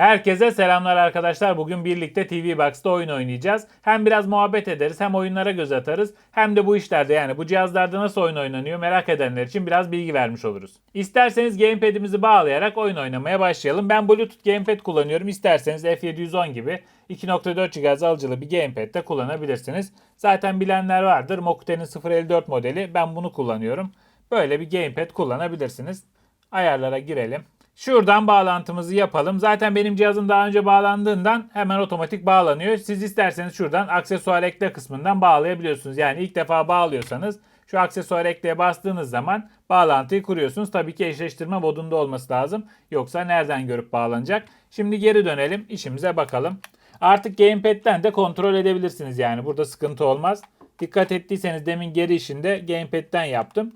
Herkese selamlar arkadaşlar. Bugün birlikte TV Box'ta oyun oynayacağız. Hem biraz muhabbet ederiz, hem oyunlara göz atarız. Hem de bu işlerde yani bu cihazlarda nasıl oyun oynanıyor merak edenler için biraz bilgi vermiş oluruz. İsterseniz gamepad'imizi bağlayarak oyun oynamaya başlayalım. Ben Bluetooth gamepad kullanıyorum. İsterseniz F710 gibi 2.4 GHz alıcılı bir gamepad de kullanabilirsiniz. Zaten bilenler vardır. Mokute'nin 054 modeli. Ben bunu kullanıyorum. Böyle bir gamepad kullanabilirsiniz. Ayarlara girelim. Şuradan bağlantımızı yapalım. Zaten benim cihazım daha önce bağlandığından hemen otomatik bağlanıyor. Siz isterseniz şuradan aksesuar ekle kısmından bağlayabiliyorsunuz. Yani ilk defa bağlıyorsanız şu aksesuar ekleye bastığınız zaman bağlantıyı kuruyorsunuz. Tabii ki eşleştirme modunda olması lazım. Yoksa nereden görüp bağlanacak? Şimdi geri dönelim. işimize bakalım. Artık gamepad'den de kontrol edebilirsiniz yani. Burada sıkıntı olmaz. Dikkat ettiyseniz demin geri işinde gamepad'den yaptım.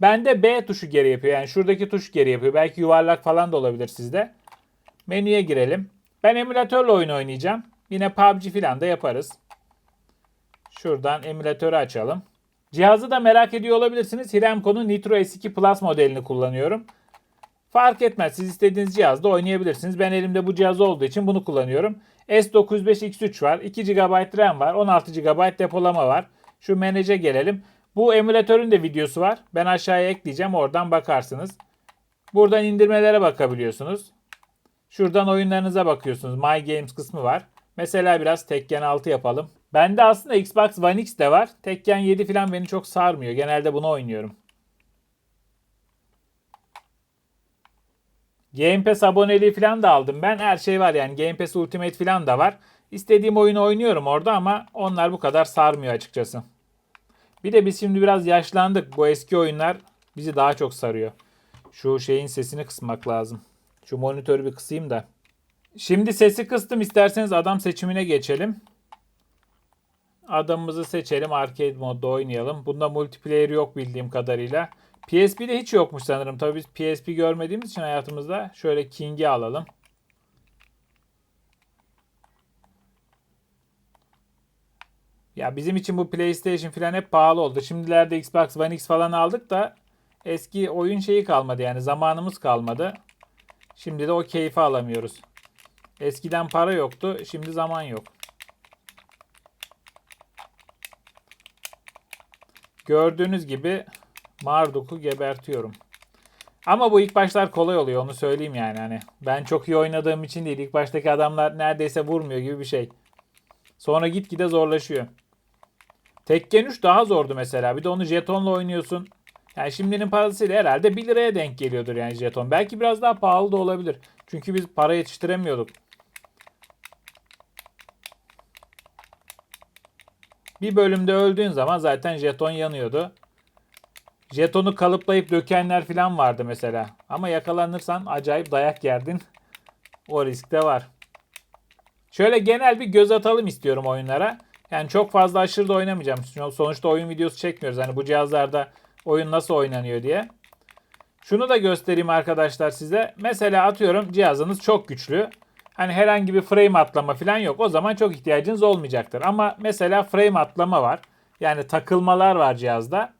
Bende B tuşu geri yapıyor. Yani şuradaki tuş geri yapıyor. Belki yuvarlak falan da olabilir sizde. Menüye girelim. Ben emülatörle oyun oynayacağım. Yine PUBG falan da yaparız. Şuradan emülatörü açalım. Cihazı da merak ediyor olabilirsiniz. Hiremco'nun Nitro S2 Plus modelini kullanıyorum. Fark etmez. Siz istediğiniz cihazda oynayabilirsiniz. Ben elimde bu cihaz olduğu için bunu kullanıyorum. S905X3 var. 2 GB RAM var. 16 GB depolama var. Şu menece gelelim. Bu emülatörün de videosu var. Ben aşağıya ekleyeceğim. Oradan bakarsınız. Buradan indirmelere bakabiliyorsunuz. Şuradan oyunlarınıza bakıyorsunuz. My Games kısmı var. Mesela biraz Tekken 6 yapalım. Bende aslında Xbox One X de var. Tekken 7 falan beni çok sarmıyor. Genelde bunu oynuyorum. Game Pass aboneliği falan da aldım ben. Her şey var yani. Game Pass Ultimate falan da var. İstediğim oyunu oynuyorum orada ama onlar bu kadar sarmıyor açıkçası. Bir de biz şimdi biraz yaşlandık. Bu eski oyunlar bizi daha çok sarıyor. Şu şeyin sesini kısmak lazım. Şu monitörü bir kısayım da. Şimdi sesi kıstım. İsterseniz adam seçimine geçelim. Adamımızı seçelim. Arcade modda oynayalım. Bunda multiplayer yok bildiğim kadarıyla. PSP'de hiç yokmuş sanırım. Tabii biz PSP görmediğimiz için hayatımızda. Şöyle King'i alalım. Ya bizim için bu PlayStation falan hep pahalı oldu. Şimdilerde Xbox One X falan aldık da eski oyun şeyi kalmadı yani zamanımız kalmadı. Şimdi de o keyfi alamıyoruz. Eskiden para yoktu, şimdi zaman yok. Gördüğünüz gibi Marduk'u gebertiyorum. Ama bu ilk başlar kolay oluyor onu söyleyeyim yani hani. Ben çok iyi oynadığım için değil. İlk baştaki adamlar neredeyse vurmuyor gibi bir şey. Sonra gitgide zorlaşıyor. Tekken 3 daha zordu mesela. Bir de onu jetonla oynuyorsun. Yani şimdinin parasıyla herhalde 1 liraya denk geliyordur yani jeton. Belki biraz daha pahalı da olabilir. Çünkü biz para yetiştiremiyorduk. Bir bölümde öldüğün zaman zaten jeton yanıyordu. Jetonu kalıplayıp dökenler falan vardı mesela. Ama yakalanırsan acayip dayak yerdin. O risk de var. Şöyle genel bir göz atalım istiyorum oyunlara. Yani çok fazla aşırı da oynamayacağım. Sonuçta oyun videosu çekmiyoruz. Hani bu cihazlarda oyun nasıl oynanıyor diye. Şunu da göstereyim arkadaşlar size. Mesela atıyorum cihazınız çok güçlü. Hani herhangi bir frame atlama falan yok. O zaman çok ihtiyacınız olmayacaktır. Ama mesela frame atlama var. Yani takılmalar var cihazda.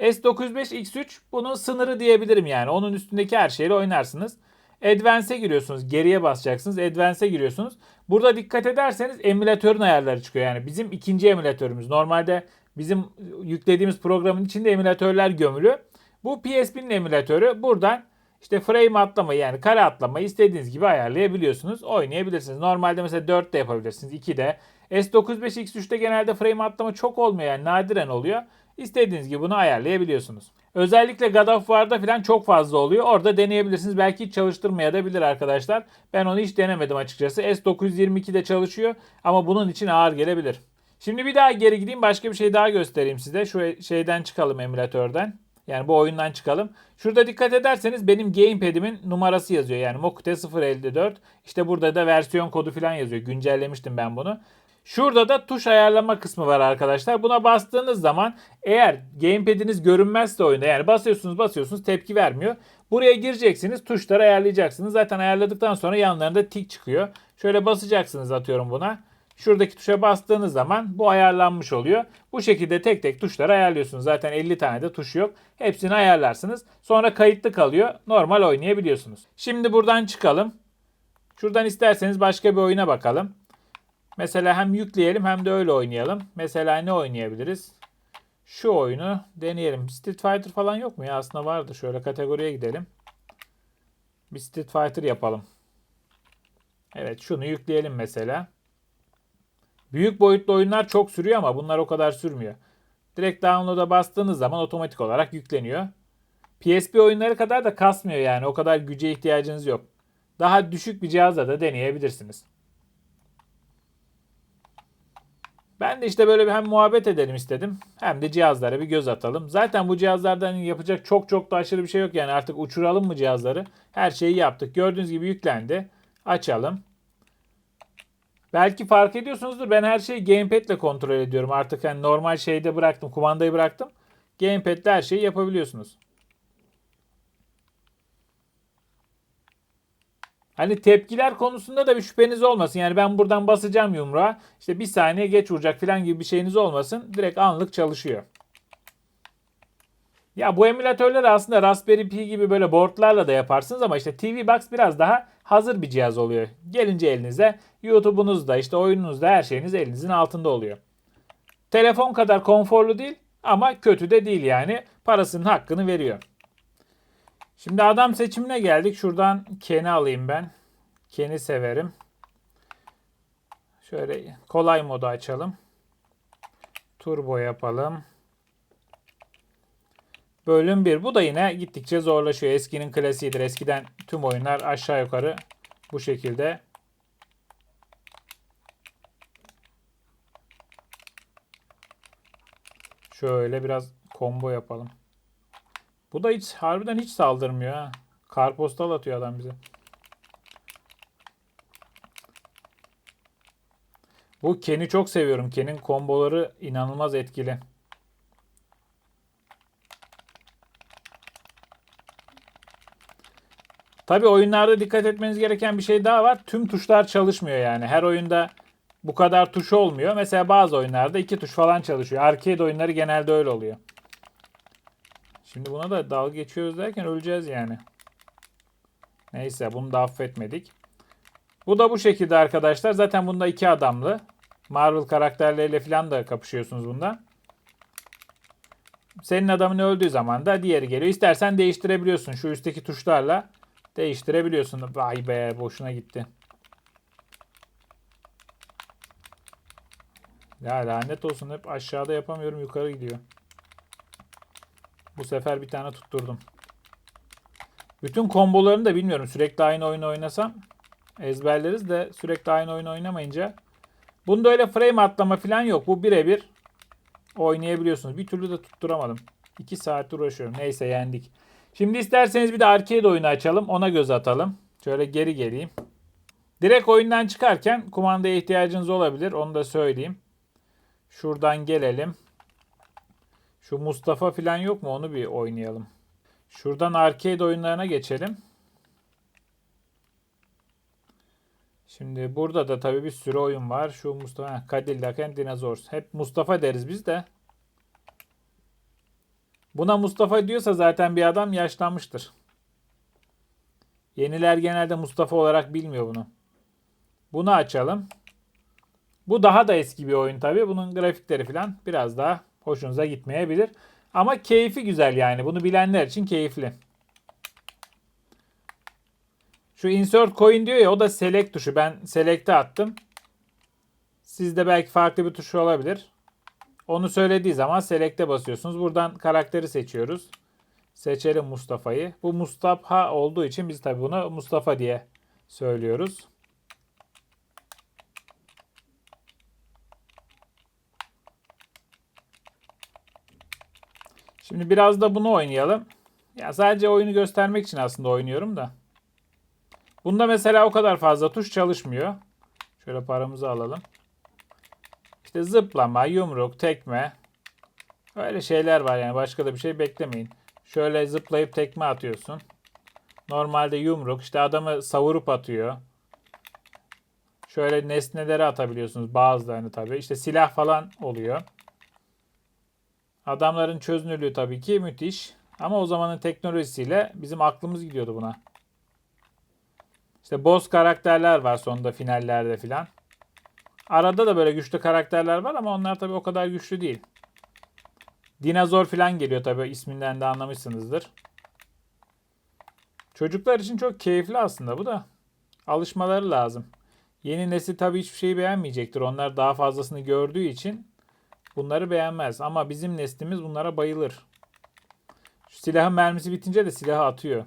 S905X3 bunun sınırı diyebilirim yani. Onun üstündeki her şeyle oynarsınız. Advance'e giriyorsunuz. Geriye basacaksınız. Advance'e giriyorsunuz. Burada dikkat ederseniz emülatörün ayarları çıkıyor. Yani bizim ikinci emülatörümüz. Normalde bizim yüklediğimiz programın içinde emülatörler gömülü. Bu PSP'nin emülatörü. Buradan işte frame atlama yani kare atlamayı istediğiniz gibi ayarlayabiliyorsunuz. Oynayabilirsiniz. Normalde mesela 4 de yapabilirsiniz. 2 de. S95X3'te genelde frame atlama çok olmuyor yani nadiren oluyor. İstediğiniz gibi bunu ayarlayabiliyorsunuz. Özellikle God of War'da falan çok fazla oluyor. Orada deneyebilirsiniz. Belki hiç çalıştırmaya da bilir arkadaşlar. Ben onu hiç denemedim açıkçası. S922'de çalışıyor ama bunun için ağır gelebilir. Şimdi bir daha geri gideyim başka bir şey daha göstereyim size. Şu şeyden çıkalım emülatörden. Yani bu oyundan çıkalım. Şurada dikkat ederseniz benim gamepad'imin numarası yazıyor. Yani Mokute 054. İşte burada da versiyon kodu falan yazıyor. Güncellemiştim ben bunu. Şurada da tuş ayarlama kısmı var arkadaşlar. Buna bastığınız zaman eğer gamepad'iniz görünmezse oyunda yani basıyorsunuz basıyorsunuz tepki vermiyor. Buraya gireceksiniz tuşları ayarlayacaksınız. Zaten ayarladıktan sonra yanlarında tik çıkıyor. Şöyle basacaksınız atıyorum buna. Şuradaki tuşa bastığınız zaman bu ayarlanmış oluyor. Bu şekilde tek tek tuşları ayarlıyorsunuz. Zaten 50 tane de tuş yok. Hepsini ayarlarsınız. Sonra kayıtlı kalıyor. Normal oynayabiliyorsunuz. Şimdi buradan çıkalım. Şuradan isterseniz başka bir oyuna bakalım. Mesela hem yükleyelim hem de öyle oynayalım. Mesela ne oynayabiliriz? Şu oyunu deneyelim. Street Fighter falan yok mu ya? Aslında vardı. Şöyle kategoriye gidelim. Bir Street Fighter yapalım. Evet şunu yükleyelim mesela. Büyük boyutlu oyunlar çok sürüyor ama bunlar o kadar sürmüyor. Direkt download'a bastığınız zaman otomatik olarak yükleniyor. PSP oyunları kadar da kasmıyor yani. O kadar güce ihtiyacınız yok. Daha düşük bir cihazla da deneyebilirsiniz. Ben de işte böyle bir hem muhabbet edelim istedim. Hem de cihazlara bir göz atalım. Zaten bu cihazlardan yapacak çok çok da aşırı bir şey yok. Yani artık uçuralım mı cihazları? Her şeyi yaptık. Gördüğünüz gibi yüklendi. Açalım. Belki fark ediyorsunuzdur. Ben her şeyi gamepad ile kontrol ediyorum. Artık yani normal şeyde bıraktım. Kumandayı bıraktım. Gamepad ile her şeyi yapabiliyorsunuz. Hani tepkiler konusunda da bir şüpheniz olmasın. Yani ben buradan basacağım yumruğa. İşte bir saniye geç vuracak falan gibi bir şeyiniz olmasın. Direkt anlık çalışıyor. Ya bu emülatörleri aslında Raspberry Pi gibi böyle boardlarla da yaparsınız ama işte TV Box biraz daha hazır bir cihaz oluyor. Gelince elinize YouTube'unuzda işte oyununuzda her şeyiniz elinizin altında oluyor. Telefon kadar konforlu değil ama kötü de değil yani. Parasının hakkını veriyor. Şimdi adam seçimine geldik. Şuradan Ken'i alayım ben. Ken'i severim. Şöyle kolay modu açalım. Turbo yapalım. Bölüm 1. Bu da yine gittikçe zorlaşıyor. Eskinin klasiğidir. Eskiden tüm oyunlar aşağı yukarı bu şekilde. Şöyle biraz combo yapalım. Bu da hiç harbiden hiç saldırmıyor ha. Karpostal atıyor adam bize. Bu Ken'i çok seviyorum. Ken'in komboları inanılmaz etkili. Tabi oyunlarda dikkat etmeniz gereken bir şey daha var. Tüm tuşlar çalışmıyor yani. Her oyunda bu kadar tuş olmuyor. Mesela bazı oyunlarda iki tuş falan çalışıyor. Arcade oyunları genelde öyle oluyor. Şimdi buna da dalga geçiyoruz derken öleceğiz yani. Neyse bunu da affetmedik. Bu da bu şekilde arkadaşlar. Zaten bunda iki adamlı. Marvel karakterleriyle falan da kapışıyorsunuz bunda. Senin adamın öldüğü zaman da diğeri geliyor. İstersen değiştirebiliyorsun. Şu üstteki tuşlarla değiştirebiliyorsun. Vay be boşuna gitti. Ya lanet olsun hep aşağıda yapamıyorum yukarı gidiyor. Bu sefer bir tane tutturdum. Bütün kombolarını da bilmiyorum. Sürekli aynı oyunu oynasam ezberleriz de sürekli aynı oyunu oynamayınca. Bunda öyle frame atlama falan yok. Bu birebir oynayabiliyorsunuz. Bir türlü de tutturamadım. 2 saat uğraşıyorum. Neyse yendik. Şimdi isterseniz bir de arcade oyunu açalım. Ona göz atalım. Şöyle geri geleyim. Direkt oyundan çıkarken kumandaya ihtiyacınız olabilir. Onu da söyleyeyim. Şuradan gelelim. Şu Mustafa falan yok mu? Onu bir oynayalım. Şuradan arcade oyunlarına geçelim. Şimdi burada da tabii bir sürü oyun var. Şu Mustafa, Cadillac and Dinosaurs. Hep Mustafa deriz biz de. Buna Mustafa diyorsa zaten bir adam yaşlanmıştır. Yeniler genelde Mustafa olarak bilmiyor bunu. Bunu açalım. Bu daha da eski bir oyun tabii. Bunun grafikleri falan biraz daha hoşunuza gitmeyebilir. Ama keyfi güzel yani. Bunu bilenler için keyifli. Şu insert coin diyor ya o da select tuşu. Ben select'e attım. Sizde belki farklı bir tuşu olabilir. Onu söylediği zaman select'e basıyorsunuz. Buradan karakteri seçiyoruz. Seçelim Mustafa'yı. Bu Mustafa olduğu için biz tabi bunu Mustafa diye söylüyoruz. Şimdi biraz da bunu oynayalım. Ya sadece oyunu göstermek için aslında oynuyorum da. Bunda mesela o kadar fazla tuş çalışmıyor. Şöyle paramızı alalım. İşte zıplama, yumruk, tekme. Öyle şeyler var yani başka da bir şey beklemeyin. Şöyle zıplayıp tekme atıyorsun. Normalde yumruk işte adamı savurup atıyor. Şöyle nesneleri atabiliyorsunuz bazılarını tabii. İşte silah falan oluyor. Adamların çözünürlüğü tabii ki müthiş. Ama o zamanın teknolojisiyle bizim aklımız gidiyordu buna. İşte boss karakterler var sonunda finallerde filan. Arada da böyle güçlü karakterler var ama onlar tabii o kadar güçlü değil. Dinozor filan geliyor tabii isminden de anlamışsınızdır. Çocuklar için çok keyifli aslında bu da. Alışmaları lazım. Yeni nesil tabii hiçbir şeyi beğenmeyecektir. Onlar daha fazlasını gördüğü için bunları beğenmez. Ama bizim neslimiz bunlara bayılır. Şu silahın mermisi bitince de silahı atıyor.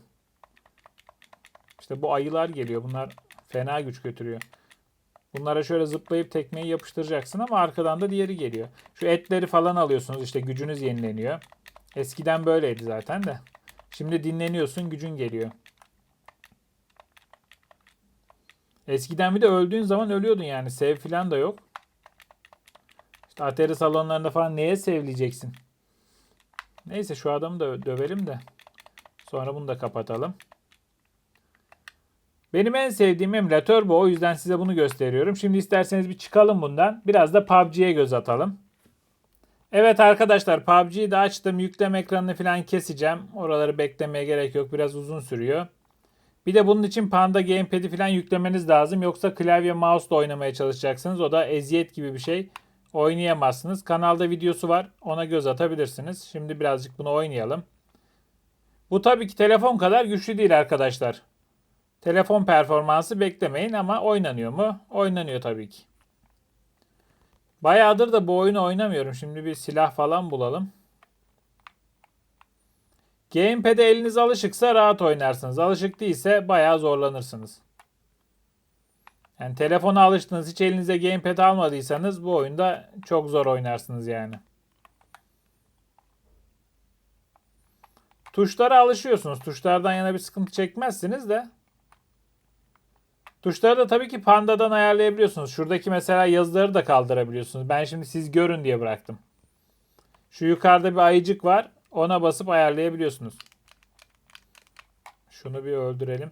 İşte bu ayılar geliyor. Bunlar fena güç götürüyor. Bunlara şöyle zıplayıp tekmeyi yapıştıracaksın ama arkadan da diğeri geliyor. Şu etleri falan alıyorsunuz işte gücünüz yenileniyor. Eskiden böyleydi zaten de. Şimdi dinleniyorsun gücün geliyor. Eskiden bir de öldüğün zaman ölüyordun yani. Sev falan da yok. Atari salonlarında falan neye sevleyeceksin? Neyse şu adamı da dövelim de. Sonra bunu da kapatalım. Benim en sevdiğim emülatör bu. O yüzden size bunu gösteriyorum. Şimdi isterseniz bir çıkalım bundan. Biraz da PUBG'ye göz atalım. Evet arkadaşlar PUBG'yi de açtım. Yükleme ekranını falan keseceğim. Oraları beklemeye gerek yok. Biraz uzun sürüyor. Bir de bunun için Panda Gamepad'i falan yüklemeniz lazım. Yoksa klavye mouse ile oynamaya çalışacaksınız. O da eziyet gibi bir şey. Oynayamazsınız. Kanalda videosu var. Ona göz atabilirsiniz. Şimdi birazcık bunu oynayalım. Bu tabii ki telefon kadar güçlü değil arkadaşlar. Telefon performansı beklemeyin ama oynanıyor mu? Oynanıyor tabii ki. Bayağıdır da bu oyunu oynamıyorum. Şimdi bir silah falan bulalım. Gamepad'e eliniz alışıksa rahat oynarsınız. Alışık değilse bayağı zorlanırsınız. Yani telefona alıştınız hiç elinize gamepad almadıysanız bu oyunda çok zor oynarsınız yani. Tuşlara alışıyorsunuz. Tuşlardan yana bir sıkıntı çekmezsiniz de. Tuşları da tabii ki pandadan ayarlayabiliyorsunuz. Şuradaki mesela yazıları da kaldırabiliyorsunuz. Ben şimdi siz görün diye bıraktım. Şu yukarıda bir ayıcık var. Ona basıp ayarlayabiliyorsunuz. Şunu bir öldürelim.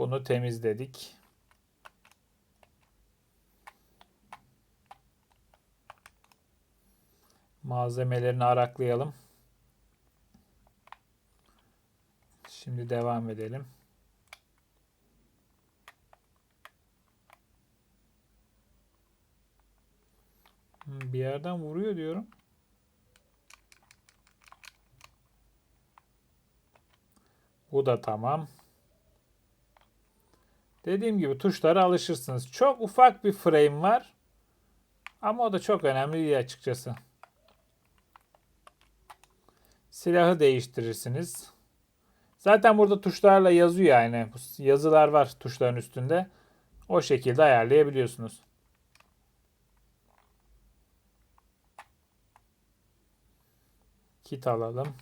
Bunu temizledik. Malzemelerini araklayalım. Şimdi devam edelim. Bir yerden vuruyor diyorum. Bu da tamam. Dediğim gibi tuşlara alışırsınız. Çok ufak bir frame var. Ama o da çok önemli değil açıkçası. Silahı değiştirirsiniz. Zaten burada tuşlarla yazıyor yani. Yazılar var tuşların üstünde. O şekilde ayarlayabiliyorsunuz. Kit alalım.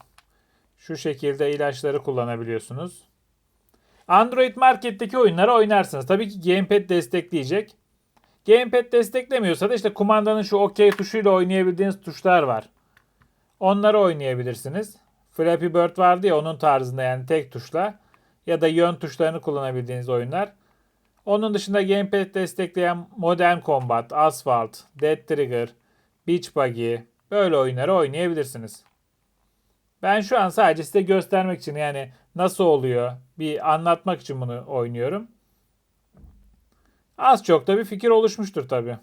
Şu şekilde ilaçları kullanabiliyorsunuz. Android Market'teki oyunları oynarsınız. Tabii ki Gamepad destekleyecek. Gamepad desteklemiyorsa da işte kumandanın şu OK tuşuyla oynayabildiğiniz tuşlar var. Onları oynayabilirsiniz. Flappy Bird vardı ya onun tarzında yani tek tuşla. Ya da yön tuşlarını kullanabildiğiniz oyunlar. Onun dışında Gamepad destekleyen Modern Combat, Asphalt, Dead Trigger, Beach Buggy böyle oyunları oynayabilirsiniz. Ben şu an sadece size göstermek için yani nasıl oluyor bir anlatmak için bunu oynuyorum. Az çok da bir fikir oluşmuştur tabi.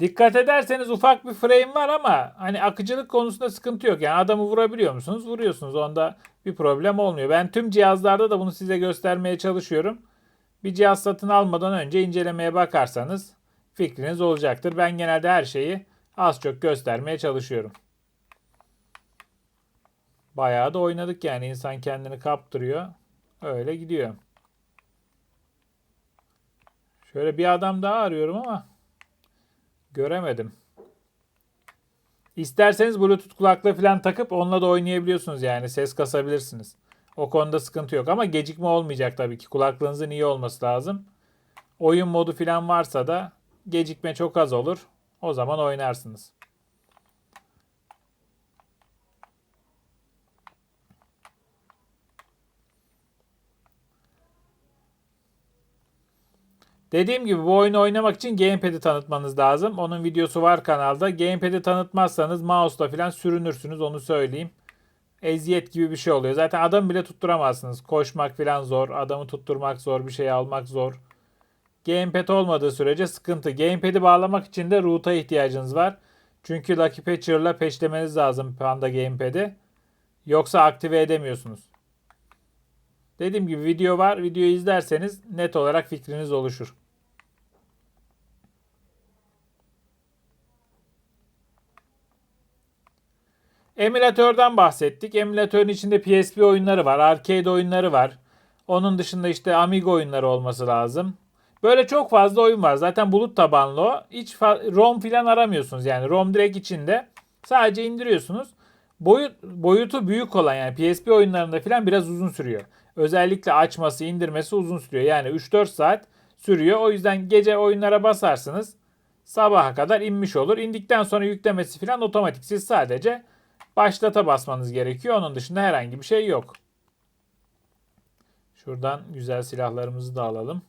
Dikkat ederseniz ufak bir frame var ama hani akıcılık konusunda sıkıntı yok. Yani adamı vurabiliyor musunuz? Vuruyorsunuz. Onda bir problem olmuyor. Ben tüm cihazlarda da bunu size göstermeye çalışıyorum. Bir cihaz satın almadan önce incelemeye bakarsanız fikriniz olacaktır. Ben genelde her şeyi az çok göstermeye çalışıyorum. Bayağı da oynadık yani insan kendini kaptırıyor. Öyle gidiyor. Şöyle bir adam daha arıyorum ama göremedim. İsterseniz Bluetooth kulaklığı falan takıp onunla da oynayabiliyorsunuz yani ses kasabilirsiniz. O konuda sıkıntı yok ama gecikme olmayacak tabii ki. Kulaklığınızın iyi olması lazım. Oyun modu falan varsa da gecikme çok az olur. O zaman oynarsınız. Dediğim gibi bu oyunu oynamak için Gamepad'i tanıtmanız lazım. Onun videosu var kanalda. Gamepad'i tanıtmazsanız mouse'la falan sürünürsünüz onu söyleyeyim. eziyet gibi bir şey oluyor. Zaten adam bile tutturamazsınız. Koşmak falan zor. Adamı tutturmak zor. Bir şey almak zor. Gamepad olmadığı sürece sıkıntı. Gamepad'i bağlamak için de root'a ihtiyacınız var. Çünkü Lucky Patcher'la peşlemeniz lazım Panda Gamepad'i. Yoksa aktive edemiyorsunuz. Dediğim gibi video var. Videoyu izlerseniz net olarak fikriniz oluşur. Emülatörden bahsettik. Emülatörün içinde PSP oyunları var, arcade oyunları var. Onun dışında işte Amiga oyunları olması lazım. Böyle çok fazla oyun var. Zaten bulut tabanlı o. Hiç ROM filan aramıyorsunuz. Yani ROM direkt içinde. Sadece indiriyorsunuz. Boyut, boyutu büyük olan yani PSP oyunlarında filan biraz uzun sürüyor. Özellikle açması, indirmesi uzun sürüyor. Yani 3-4 saat sürüyor. O yüzden gece oyunlara basarsınız. Sabaha kadar inmiş olur. İndikten sonra yüklemesi filan otomatik. Siz sadece başlata basmanız gerekiyor. Onun dışında herhangi bir şey yok. Şuradan güzel silahlarımızı da alalım.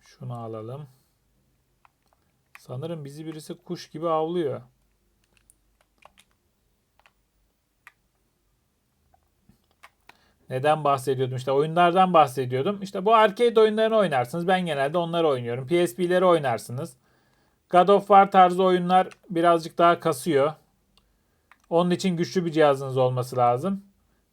Şunu alalım. Sanırım bizi birisi kuş gibi avlıyor. Neden bahsediyordum? İşte oyunlardan bahsediyordum. İşte bu arcade oyunlarını oynarsınız. Ben genelde onları oynuyorum. PSP'leri oynarsınız. God of War tarzı oyunlar birazcık daha kasıyor. Onun için güçlü bir cihazınız olması lazım.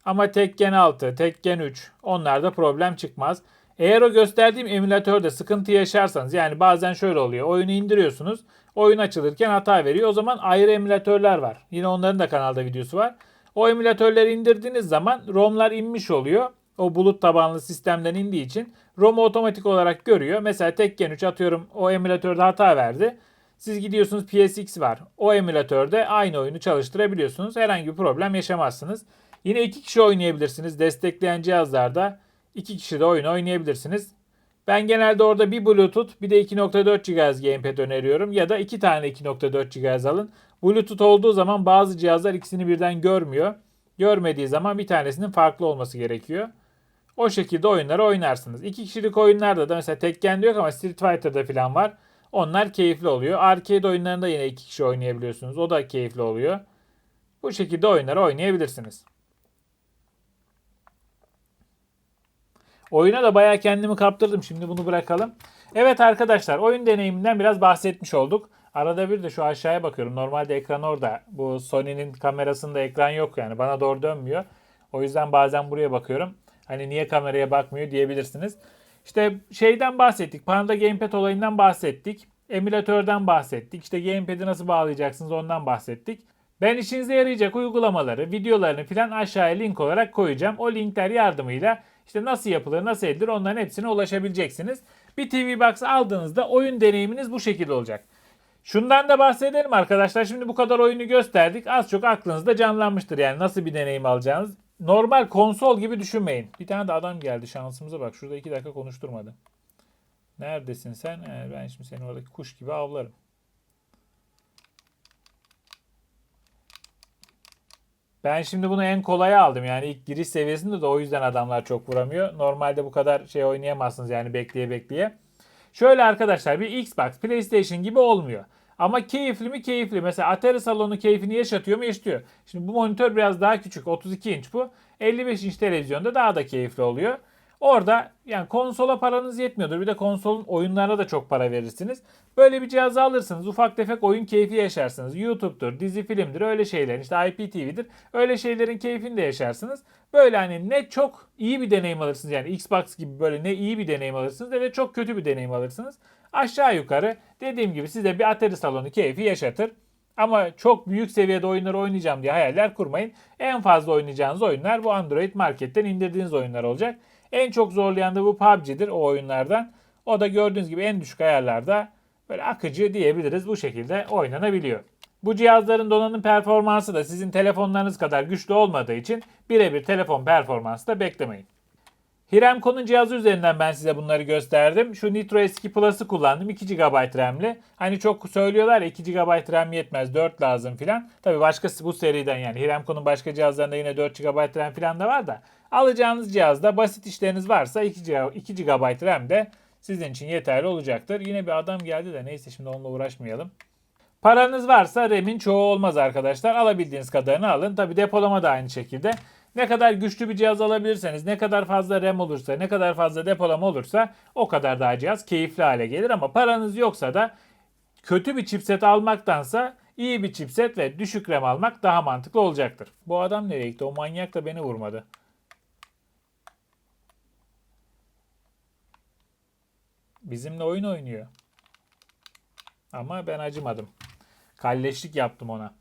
Ama Tekken 6, Tekken 3 onlarda problem çıkmaz. Eğer o gösterdiğim emülatörde sıkıntı yaşarsanız yani bazen şöyle oluyor. Oyunu indiriyorsunuz. Oyun açılırken hata veriyor. O zaman ayrı emülatörler var. Yine onların da kanalda videosu var. O emülatörleri indirdiğiniz zaman ROM'lar inmiş oluyor. O bulut tabanlı sistemden indiği için ROM'u otomatik olarak görüyor. Mesela Tekken 3 atıyorum o emülatörde hata verdi. Siz gidiyorsunuz PSX var. O emülatörde aynı oyunu çalıştırabiliyorsunuz. Herhangi bir problem yaşamazsınız. Yine iki kişi oynayabilirsiniz. Destekleyen cihazlarda iki kişi de oyun oynayabilirsiniz. Ben genelde orada bir Bluetooth bir de 2.4 GHz gamepad öneriyorum. Ya da iki tane 2.4 GHz alın. Bluetooth olduğu zaman bazı cihazlar ikisini birden görmüyor. Görmediği zaman bir tanesinin farklı olması gerekiyor. O şekilde oyunları oynarsınız. İki kişilik oyunlarda da mesela Tekken yok ama Street Fighter'da falan var. Onlar keyifli oluyor. Arcade oyunlarında yine iki kişi oynayabiliyorsunuz. O da keyifli oluyor. Bu şekilde oyunları oynayabilirsiniz. Oyuna da bayağı kendimi kaptırdım. Şimdi bunu bırakalım. Evet arkadaşlar oyun deneyiminden biraz bahsetmiş olduk. Arada bir de şu aşağıya bakıyorum. Normalde ekran orada. Bu Sony'nin kamerasında ekran yok yani. Bana doğru dönmüyor. O yüzden bazen buraya bakıyorum. Hani niye kameraya bakmıyor diyebilirsiniz. İşte şeyden bahsettik. Panda Gamepad olayından bahsettik. Emülatörden bahsettik. İşte Gamepad'i nasıl bağlayacaksınız ondan bahsettik. Ben işinize yarayacak uygulamaları, videolarını filan aşağıya link olarak koyacağım. O linkler yardımıyla işte nasıl yapılır, nasıl edilir onların hepsine ulaşabileceksiniz. Bir TV Box aldığınızda oyun deneyiminiz bu şekilde olacak. Şundan da bahsedelim arkadaşlar. Şimdi bu kadar oyunu gösterdik. Az çok aklınızda canlanmıştır. Yani nasıl bir deneyim alacağınız. Normal konsol gibi düşünmeyin. Bir tane de adam geldi şansımıza bak. Şurada iki dakika konuşturmadı. Neredesin sen? Ee, ben şimdi seni oradaki kuş gibi avlarım. Ben şimdi bunu en kolaya aldım. Yani ilk giriş seviyesinde de o yüzden adamlar çok vuramıyor. Normalde bu kadar şey oynayamazsınız yani bekleye bekleye. Şöyle arkadaşlar bir Xbox, PlayStation gibi olmuyor. Ama keyifli mi keyifli. Mesela Atari salonu keyfini yaşatıyor mu yaşatıyor. Şimdi bu monitör biraz daha küçük. 32 inç bu. 55 inç televizyonda daha da keyifli oluyor. Orada yani konsola paranız yetmiyordur. Bir de konsolun oyunlarına da çok para verirsiniz. Böyle bir cihazı alırsınız. Ufak tefek oyun keyfi yaşarsınız. YouTube'dur, dizi filmdir öyle şeyler. işte IPTV'dir. Öyle şeylerin keyfini de yaşarsınız. Böyle hani ne çok iyi bir deneyim alırsınız. Yani Xbox gibi böyle ne iyi bir deneyim alırsınız ne de çok kötü bir deneyim alırsınız. Aşağı yukarı dediğim gibi size bir Atari salonu keyfi yaşatır. Ama çok büyük seviyede oyunları oynayacağım diye hayaller kurmayın. En fazla oynayacağınız oyunlar bu Android marketten indirdiğiniz oyunlar olacak. En çok zorlayan da bu PUBG'dir o oyunlardan. O da gördüğünüz gibi en düşük ayarlarda böyle akıcı diyebiliriz. Bu şekilde oynanabiliyor. Bu cihazların donanım performansı da sizin telefonlarınız kadar güçlü olmadığı için birebir telefon performansı da beklemeyin. Hiremco'nun cihazı üzerinden ben size bunları gösterdim. Şu Nitro S2 Plus'ı kullandım. 2 GB RAM'li. Hani çok söylüyorlar ya 2 GB RAM yetmez 4 lazım filan. Tabi başkası bu seriden yani Hiremco'nun başka cihazlarında yine 4 GB RAM filan da var da. Alacağınız cihazda basit işleriniz varsa 2 GB RAM de sizin için yeterli olacaktır. Yine bir adam geldi de neyse şimdi onunla uğraşmayalım. Paranız varsa RAM'in çoğu olmaz arkadaşlar. Alabildiğiniz kadarını alın. Tabi depolama da aynı şekilde. Ne kadar güçlü bir cihaz alabilirseniz, ne kadar fazla RAM olursa, ne kadar fazla depolama olursa o kadar daha cihaz keyifli hale gelir. Ama paranız yoksa da kötü bir chipset almaktansa iyi bir chipset ve düşük RAM almak daha mantıklı olacaktır. Bu adam nereye gitti? O manyak da beni vurmadı. Bizimle oyun oynuyor. Ama ben acımadım. Kalleşlik yaptım ona.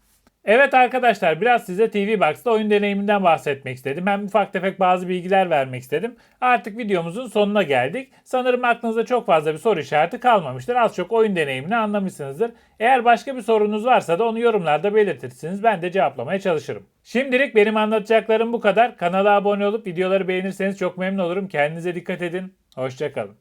Evet arkadaşlar biraz size TV Box'ta oyun deneyiminden bahsetmek istedim. Hem ufak tefek bazı bilgiler vermek istedim. Artık videomuzun sonuna geldik. Sanırım aklınızda çok fazla bir soru işareti kalmamıştır. Az çok oyun deneyimini anlamışsınızdır. Eğer başka bir sorunuz varsa da onu yorumlarda belirtirsiniz. Ben de cevaplamaya çalışırım. Şimdilik benim anlatacaklarım bu kadar. Kanala abone olup videoları beğenirseniz çok memnun olurum. Kendinize dikkat edin. Hoşçakalın.